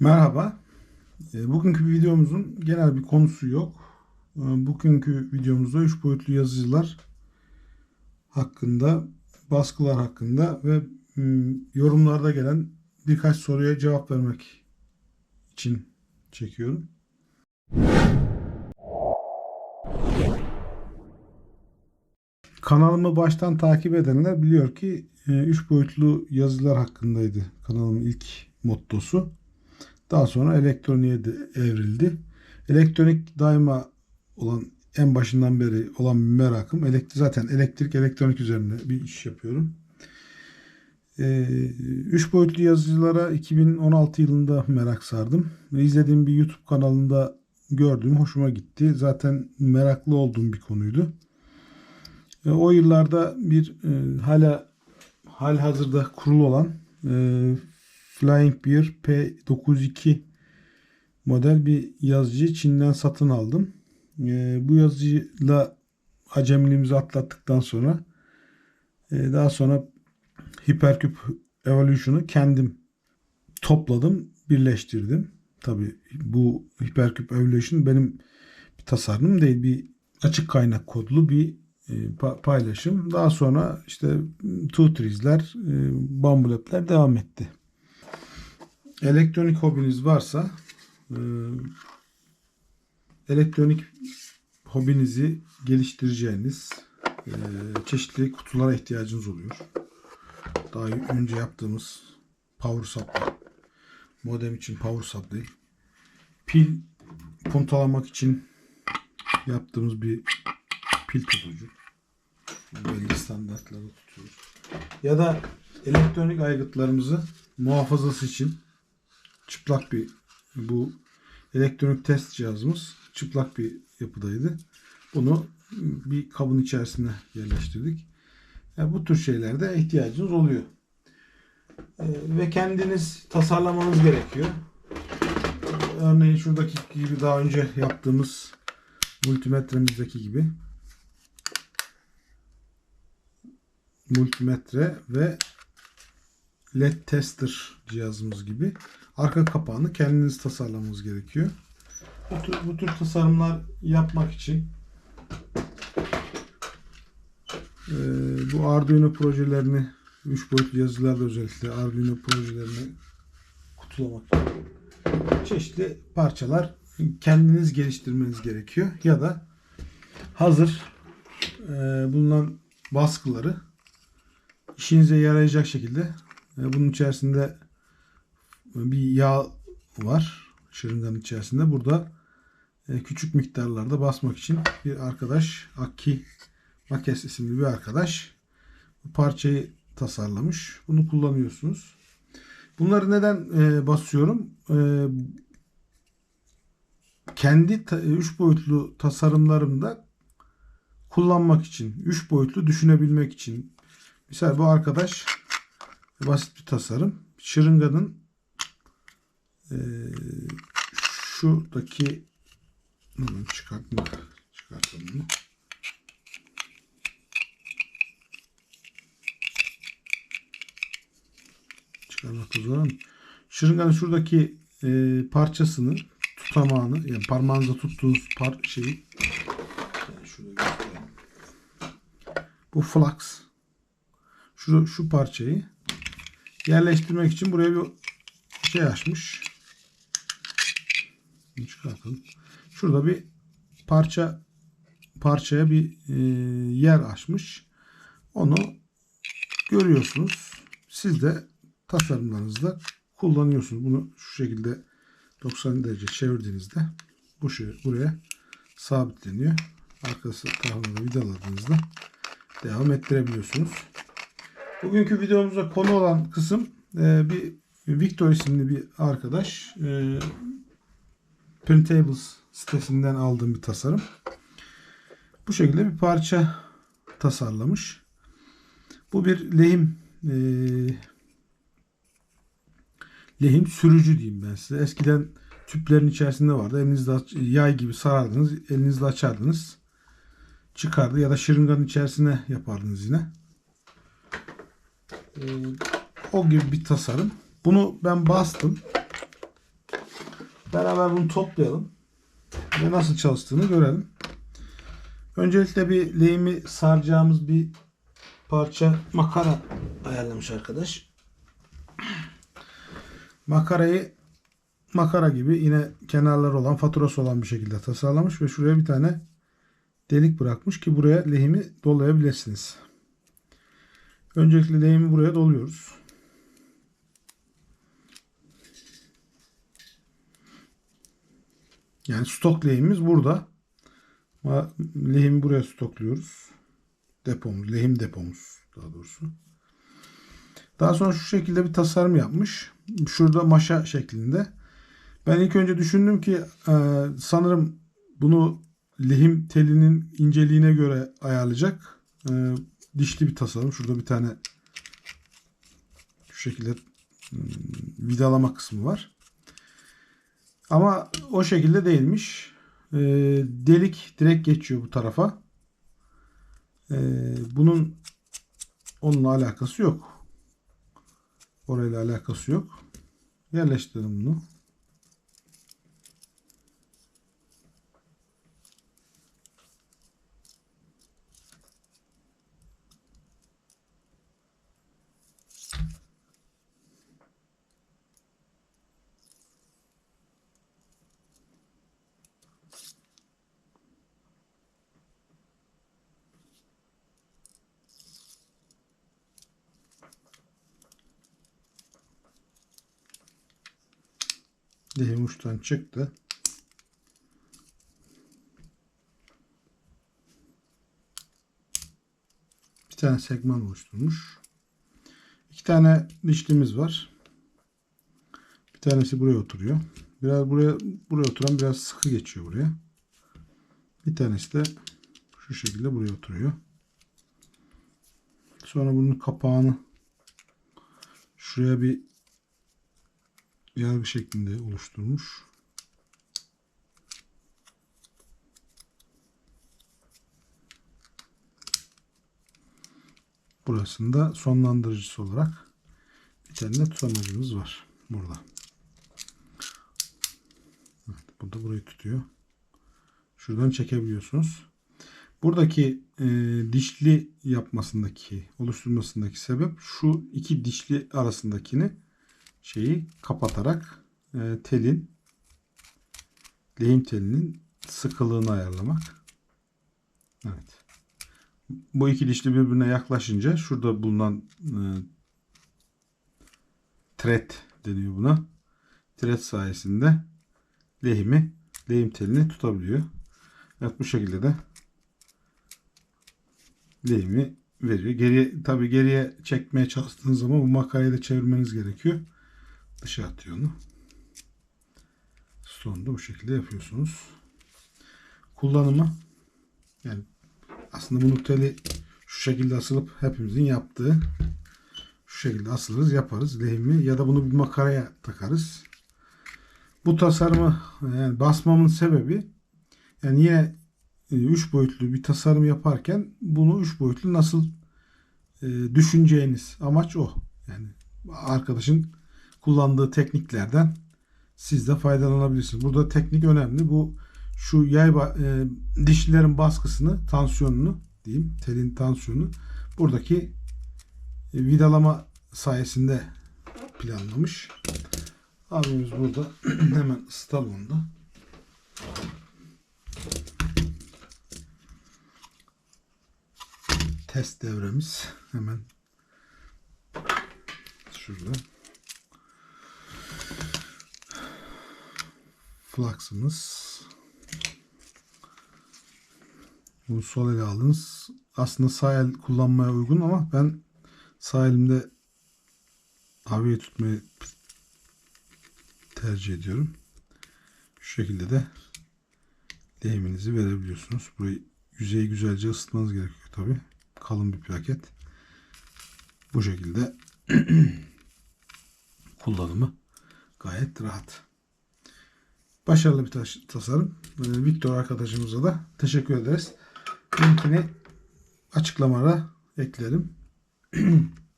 Merhaba. E, Bugünkü videomuzun genel bir konusu yok. E, Bugünkü videomuzda 3 boyutlu yazıcılar hakkında, baskılar hakkında ve m, yorumlarda gelen birkaç soruya cevap vermek için çekiyorum. Kanalımı baştan takip edenler biliyor ki 3 boyutlu yazılar hakkındaydı kanalımın ilk mottosu. Daha sonra elektroniğe de evrildi. Elektronik daima olan en başından beri olan merakım. Elektrik zaten elektrik elektronik üzerine bir iş yapıyorum. 3 boyutlu yazıcılara 2016 yılında merak sardım. İzlediğim bir YouTube kanalında gördüğüm hoşuma gitti. Zaten meraklı olduğum bir konuydu. E, o yıllarda bir e, hala hal hazırda kurulu olan e, Flying Bear P92 model bir yazıcı Çin'den satın aldım. E, bu yazıcıyla acemiliğimizi atlattıktan sonra e, daha sonra Hypercube Evolution'u kendim topladım, birleştirdim. Tabi bu Hypercube Evolution benim bir tasarımım değil, bir açık kaynak kodlu bir e, pa- paylaşım. Daha sonra işte Tutrizler, e, Bumble App'ler devam etti. Elektronik hobiniz varsa e, elektronik hobinizi geliştireceğiniz e, çeşitli kutulara ihtiyacınız oluyor. Daha önce yaptığımız power supply, modem için power supply, pil puntalamak için yaptığımız bir pil tutucu. Belli standartları tutuyoruz. Ya da elektronik aygıtlarımızı muhafazası için çıplak bir bu elektronik test cihazımız çıplak bir yapıdaydı. Bunu bir kabın içerisine yerleştirdik. Yani bu tür şeylerde ihtiyacınız oluyor. Ee, ve kendiniz tasarlamanız gerekiyor. Örneğin şuradaki gibi daha önce yaptığımız multimetremizdeki gibi multimetre ve led tester cihazımız gibi arka kapağını kendiniz tasarlamanız gerekiyor. Bu tür, bu tür tasarımlar yapmak için e, bu Arduino projelerini 3 boyutlu yazılarda özellikle Arduino projelerini kutulamak çeşitli parçalar kendiniz geliştirmeniz gerekiyor ya da hazır e, bulunan baskıları işinize yarayacak şekilde bunun içerisinde bir yağ var şırınganın içerisinde. Burada e, küçük miktarlarda basmak için bir arkadaş Akki Makes isimli bir arkadaş bu parçayı tasarlamış. Bunu kullanıyorsunuz. Bunları neden e, basıyorum? E, kendi 3 boyutlu tasarımlarımda kullanmak için, 3 boyutlu düşünebilmek için. Mesela bu arkadaş basit bir tasarım. Şırınganın e, şuradaki hemen çıkartma çıkartalım bunu. Çıkarmakta zor şırınganın şuradaki e, parçasını tutamağını yani parmağınızda tuttuğunuz par şeyi şurada. Bu flux şu, şu parçayı yerleştirmek için buraya bir şey açmış. Bunu çıkartalım. Şurada bir parça parçaya bir e, yer açmış. Onu görüyorsunuz. Siz de tasarımlarınızda kullanıyorsunuz. Bunu şu şekilde 90 derece çevirdiğinizde bu şey buraya sabitleniyor. Arkası tarafına da vidaladığınızda devam ettirebiliyorsunuz. Bugünkü videomuzda konu olan kısım e, bir Victor isimli bir arkadaş e, Printables sitesinden aldığım bir tasarım. Bu şekilde bir parça tasarlamış. Bu bir lehim e, lehim sürücü diyeyim ben size. Eskiden tüplerin içerisinde vardı. Elinizde aç- yay gibi sarardınız. Elinizle açardınız. Çıkardı ya da şırınganın içerisine yapardınız yine. Ee, o gibi bir tasarım. Bunu ben bastım. beraber bunu toplayalım ve nasıl çalıştığını görelim. Öncelikle bir lehimi saracağımız bir parça makara ayarlamış arkadaş. Makarayı makara gibi yine kenarları olan faturası olan bir şekilde tasarlamış ve şuraya bir tane delik bırakmış ki buraya lehimi dolayabilirsiniz. Öncelikle lehimi buraya doluyoruz. Yani stok lehimimiz burada. Lehimi buraya stokluyoruz. Depomuz, lehim depomuz daha doğrusu. Daha sonra şu şekilde bir tasarım yapmış. Şurada maşa şeklinde. Ben ilk önce düşündüm ki e, sanırım bunu lehim telinin inceliğine göre ayarlayacak. Dişli bir tasarım. Şurada bir tane şu şekilde hmm, vidalama kısmı var. Ama o şekilde değilmiş. E, delik direkt geçiyor bu tarafa. E, bunun onunla alakası yok. Orayla alakası yok. Yerleştirelim bunu. Lehim uçtan çıktı. Bir tane segman oluşturmuş. İki tane dişlimiz var. Bir tanesi buraya oturuyor. Biraz buraya buraya oturan biraz sıkı geçiyor buraya. Bir tanesi de şu şekilde buraya oturuyor. Sonra bunun kapağını şuraya bir yargı şeklinde oluşturmuş. Burasında sonlandırıcısı olarak bir tane tutamacımız var burada. Evet, bu burayı tutuyor. Şuradan çekebiliyorsunuz. Buradaki e, dişli yapmasındaki, oluşturmasındaki sebep şu iki dişli arasındakini şeyi kapatarak e, telin lehim telinin sıkılığını ayarlamak. Evet. Bu iki dişli birbirine yaklaşınca şurada bulunan e, thread deniyor buna. Thread sayesinde lehimi, lehim telini tutabiliyor. Evet bu şekilde de lehimi veriyor. Geriye tabi geriye çekmeye çalıştığınız zaman bu makarayı da çevirmeniz gerekiyor. Dışa atıyor onu. Sonunda bu şekilde yapıyorsunuz. Kullanımı yani aslında bu teli şu şekilde asılıp hepimizin yaptığı şu şekilde asılırız yaparız lehimi ya da bunu bir makaraya takarız. Bu tasarımı yani basmamın sebebi yani yine 3 boyutlu bir tasarım yaparken bunu 3 boyutlu nasıl e, düşüneceğiniz amaç o. Yani arkadaşın kullandığı tekniklerden siz de faydalanabilirsiniz. Burada teknik önemli. Bu şu yay e, dişlilerin baskısını, tansiyonunu diyeyim, telin tansiyonunu buradaki e, vidalama sayesinde planlamış. Abimiz burada hemen ısıtalım onu da. Test devremiz hemen şurada. Flux'ımız. Bunu sol ele aldınız. Aslında sağ el kullanmaya uygun ama ben sağ elimde havayı tutmayı tercih ediyorum. Şu şekilde de lehiminizi verebiliyorsunuz. Burayı yüzeyi güzelce ısıtmanız gerekiyor tabi. Kalın bir plaket. Bu şekilde kullanımı gayet rahat. Başarılı bir tasarım. Ee, Victor arkadaşımıza da teşekkür ederiz. Linkini açıklamada eklerim.